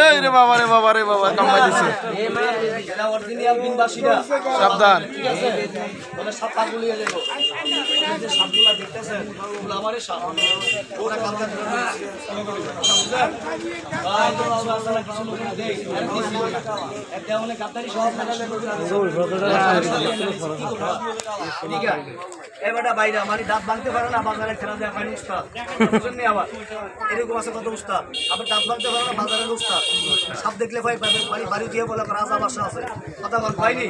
এই রে সাবধান ঠিক আছে তাহলে সাপ পাগুলি যাব এই যে সাপগুলা দেখতেছেন ওগুলো আমারই সাপ ওরা কালকা ধরে ফেলেছে। বুঝলেন? ভাই, তো বাবা, আপনারা কিছু লোক দেই। আর দিছি। এক দেওয়ানে গাদ্দারি সহ ফেলে দেবো। কি করবা? ঠিক আছে। এ বেটা বাইরে আমারই দাঁত ভাঙতে পারে না বাজারে খেলা নি আবার এরকম আছে কত উস্তাদ? আবার দাঁত ভাঙতে পারে না বাজারের উস্তাদ। সাপ দেখলে ভাই বাড়ি বাড়ি দিয়ে বলে রাজা বাসা আছে? কথা বল পাইনি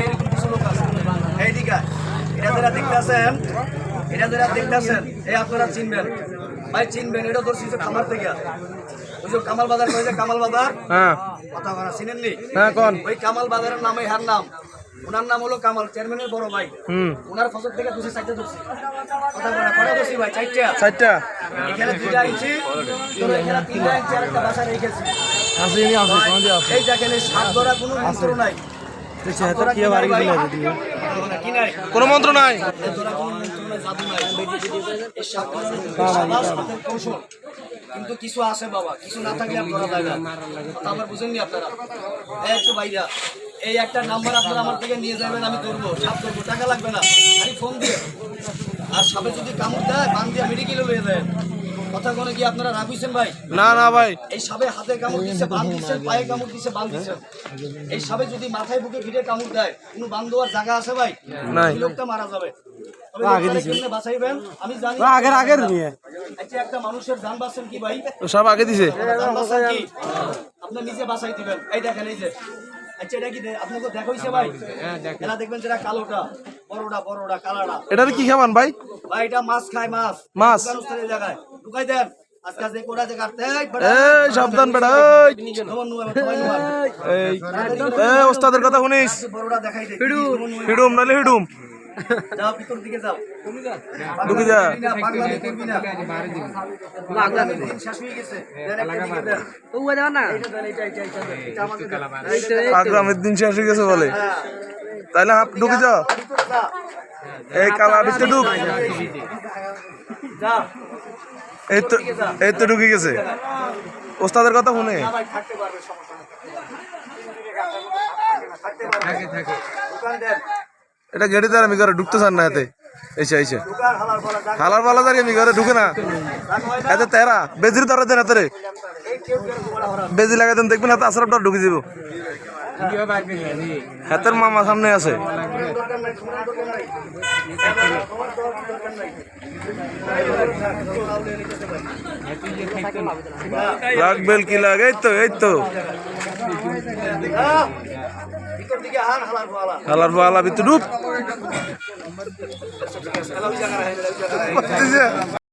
এইরকম কিছু লোক আছে। এইদিকে এটা যারা দেখতেছেন এটা যারা দেখতেছেন এই আপনারা চিনবেন। ভাই চিনবেন এটা ধরছি যে কামার থেকে। ওই যে কামাল বাজার কামাল বাজার? হ্যাঁ। কথা চিনেননি? হ্যাঁ কোন? ওই কামাল বাজারের নামে হার নাম। ওনার নাম হলো কামাল চেয়ারম্যানের বড় ভাই। হুম। ওনার ফসল থেকে দুশো চারটে ধরছি। কটা ধরছি ভাই? চারটা। চারটা। এখানে দুইটা এখানে তিনটা আর একটা বাসা রেখেছি এই দেখেন এই সাপ ধরা কোনো মন্ত্র নাই। কোনো মন্ত্র নাই? কৌশল। কিন্তু কিছু আছে বাবা কিছু না থাকলে না। কথা আমার বুঝেননি আপনারা? এই একটু বাইরা এই একটা নাম্বার আপনারা আমার থেকে নিয়ে যাবেন আমি ধরবো সাপ ধরবো টাকা লাগবে না। আমি ফোন দিয়ে। আর সাপে যদি কামড় দেয় বান দিয়ে মেডিকেলে লয়ে যায় কথা কোনো কি আপনারা ভাই? না না ভাই। এই সাপে হাতে কামড় দিচ্ছে বান দিচ্ছে পায়ে কামড় দিচ্ছে বান দিচ্ছে এই সাপে যদি মাথায় বুকে ফিরে কামড় দেয় কোনো বান দেওয়ার জায়গা আছে ভাই? নাই। লোকটা মারা যাবে। বাঁচাইবেন? আমি জানি আগের আগের নিয়ে। আচ্ছা একটা মানুষের জান বাঁচছেন কি ভাই? সব আগে দিছে। আপনি নিজে বাঁচাই দিবেন। এই দেখেন এই যে। আচ্ছা এটা কি খেমান ভাই? এরা দেখবেন যেটা কালোটা বড়টা বড়টা কালাটা এটার কি খাবান ভাই? ভাই এটা মাছ খায় মাছ। মাছ? জায়গায় ঢুকাই দেন। ওস্তাদের কথা শুনিস। হিডুম নালে হিডুম। যাও ভিতর দিকে যাও ঢুকে যা করবি না, পাগলামি করবি না। পাগলামির দিন শেষ হয়ে গেছে। এইটা, এইটা দেন। এটা আমাকে দেন। এইটা দেন। পাগলামের দিন শেষ হয়ে গেছে বলে হ্যাঁ। তাইলে হাত ঢুকে যা ভিতরে যা। এই কালা ভিতরে ঢুক যা। এই তো এই তো ঢুকে গেছে ওস্তাদের কথা শুনে না ভাই, এটা গেটে তার আমি ঘরে ঢুকতে চান না এতে। এসে এসে। হালার পালা, দাঁড়িয়ে আমি ঘরে ঢুকে না। এতে তেরা বেজির ধরে দেন এতে গোড়া। বেজি লাগাই দেন দেখবেন হাতে আসারটা ঢুকে দিব হাতের মামা সামনে আছে। লাগবেল কি লাগে? এই তো এই তো। হালার ভালা ভিতরে